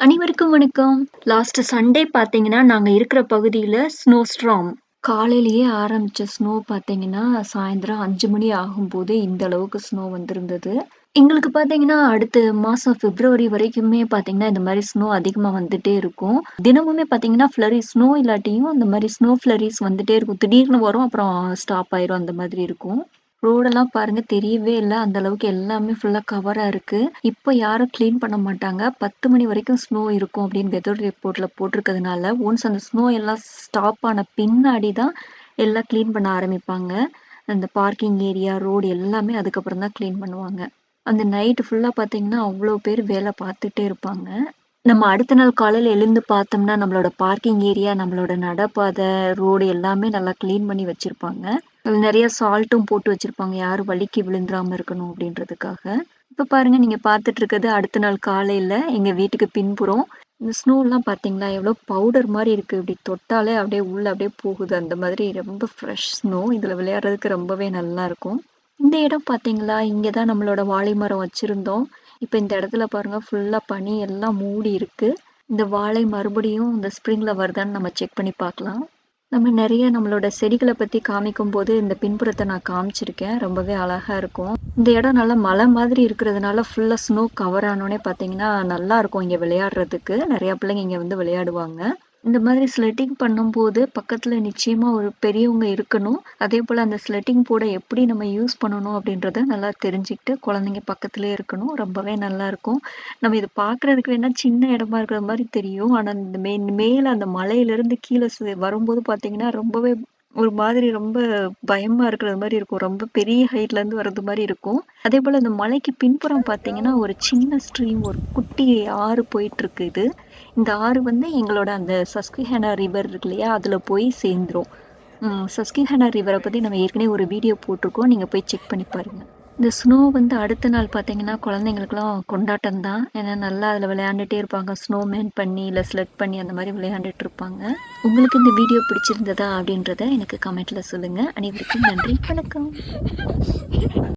அனைவருக்கும் வணக்கம். Last Sunday பார்த்தீங்கன்னா, நாங்கள் இருக்கிற பகுதியில் ஸ்னோ ஸ்ட்ராம் காலையிலேயே ஆரம்பித்த ஸ்னோ பார்த்தீங்கன்னா, சாயந்தரம் அஞ்சு மணி ஆகும்போது இந்த அளவுக்கு ஸ்னோ வந்திருந்தது. எங்களுக்கு பார்த்தீங்கன்னா, அடுத்த மாதம் பிப்ரவரி வரைக்குமே பார்த்தீங்கன்னா, இந்த மாதிரி ஸ்னோ அதிகமாக வந்துட்டே இருக்கும். தினமுமே பார்த்தீங்கன்னா, ஃப்ளரி ஸ்னோ இல்லாட்டியும் இந்த மாதிரி ஸ்னோ ஃப்ளரிஸ் வந்துட்டே இருக்கும். திடீர்னு வரும், அப்புறம் ஸ்டாப் ஆயிரும் அந்த மாதிரி இருக்கும். ரோடெல்லாம் பாருங்க தெரியவே இல்ல. அந்த அளவுக்கு எல்லாமே ஃபுல்லா கவரா இருக்கு. இப்ப யாரும் கிளீன் பண்ண மாட்டாங்க. 10 மணி வரைக்கும் ஸ்னோ இருக்கும் அப்படின்னு வெதர் ரிப்போர்ட்ல போட்டிருக்கிறதுனால, ஒன்ஸ் அந்த ஸ்னோ எல்லாம் ஸ்டாப் ஆன பின்னாடி தான் எல்லாம் கிளீன் பண்ண ஆரம்பிப்பாங்க. அந்த பார்க்கிங் ஏரியா, ரோடு எல்லாமே அதுக்கப்புறம் தான் கிளீன் பண்ணுவாங்க. அந்த நைட்டு ஃபுல்லா பார்த்தீங்கன்னா, அவ்ளோ பேர் வேலை பார்த்துட்டே இருப்பாங்க. நம்ம அடுத்த நாள் காலையில எழுந்து பார்த்தோம்னா, நம்மளோட பார்க்கிங் ஏரியா, நம்மளோட நடப்பாதை ரோடு எல்லாமே நல்லா கிளீன் பண்ணி வச்சிருப்பாங்க. அதுல நெறைய சால்ட்டும் போட்டு வச்சிருப்பாங்க. யாரும் வழுக்கி விழுந்துராம இருக்கணும் அப்படின்றதுக்காக. இப்ப பாருங்க நீங்க பார்த்துட்டு இருக்கிறது அடுத்த நாள் காலையில எங்க வீட்டுக்கு பின்புறம். இந்த ஸ்னோலாம் பார்த்தீங்களா, எவ்வளோ பவுடர் மாரி இருக்கு. இப்படி தொட்டாலே அப்படியே உள்ள அப்படியே போகுது. அந்த மாதிரி ரொம்ப ஃப்ரெஷ் ஸ்னோ. இதில் விளையாடுறதுக்கு ரொம்பவே நல்லா இருக்கும். இந்த இடம் பார்த்தீங்களா, இங்க தான் நம்மளோட வாழை மரம் வச்சிருந்தோம். இப்ப இந்த இடத்துல பாருங்க ஃபுல்லா பனி எல்லாம் மூடி இருக்கு. இந்த வாழை மறுபடியும் இந்த ஸ்ப்ரிங்ல வருதான்னு நம்ம செக் பண்ணி பார்க்கலாம். நம்ம நெறைய நம்மளோட செடிகள பத்தி காமிக்கும்போது, இந்த பின்புறத்த நான் காமிச்சிருக்கேன். ரொம்பவே அழகா இருக்கும். இந்த இடம் நல்லா மலை மாதிரி இருக்கிறதுனால, ஃபுல்லா ஸ்னோ கவர் ஆனோனே பார்த்தீங்கன்னா, நல்லாருக்கும் இங்க விளையாடுறதுக்கு. நிறையா பிள்ளைங்க இங்க வந்து விளையாடுவாங்க. இந்த மாதிரி ஸ்லெட்டிங் பண்ணும்போது, பக்கத்துல நிச்சயமா ஒரு பெரியவங்க இருக்கணும். அதே போல் அந்த ஸ்லெட்டிங் போட எப்படி நம்ம யூஸ் பண்ணணும் அப்படின்றத நல்லா தெரிஞ்சுக்கிட்டு, குழந்தைங்க பக்கத்திலேயே இருக்கணும். ரொம்பவே நல்லாயிருக்கும் நம்ம இதை பார்க்குறதுக்கு வேணா சின்ன இடமா இருக்கிற மாதிரி தெரியும். ஆனா, இந்த மே மேல அந்த மலையிலேருந்து கீழே வரும்போது பார்த்தீங்கன்னா, ரொம்பவே ஒரு மாதிரி ரொம்ப பயமா இருக்கிறது மாதிரி இருக்கும். ரொம்ப பெரிய ஹைட்லேருந்து வர்றது மாதிரி இருக்கும். அதே போல இந்த மலைக்கு பின்புறம் பார்த்தீங்கன்னா, ஒரு சின்ன ஸ்ட்ரீம் ஒரு குட்டி ஆறு போயிட்டுருக்கு இது. இந்த ஆறு வந்து எங்களோட அந்த சஸ்குஹேனா ரிவர் இருக்கு இல்லையா, அதுல போய் சேர்ந்துரும். ம் ரிவரை ரிவர பத்தி நம்ம ஏற்கனவே ஒரு வீடியோ போட்டிருக்கோம். நீங்க போய் செக் பண்ணி பாருங்க. இந்த ஸ்னோ வந்து அடுத்த நாள் பார்த்தீங்கன்னா, குழந்தைங்களுக்குலாம் கொண்டாட்டம் தான். ஏன்னா நல்லா அதில் விளையாண்டுட்டே இருப்பாங்க. ஸ்னோ மேன் பண்ணி, இல்லை ஸ்லெட் பண்ணி அந்த மாதிரி விளையாண்டுட்டு இருப்பாங்க. உங்களுக்கு இந்த வீடியோ பிடிச்சிருந்ததா அப்படின்றத எனக்கு கமெண்ட்டில் சொல்லுங்கள் அனைவருக்கும் நன்றி. வணக்கம்.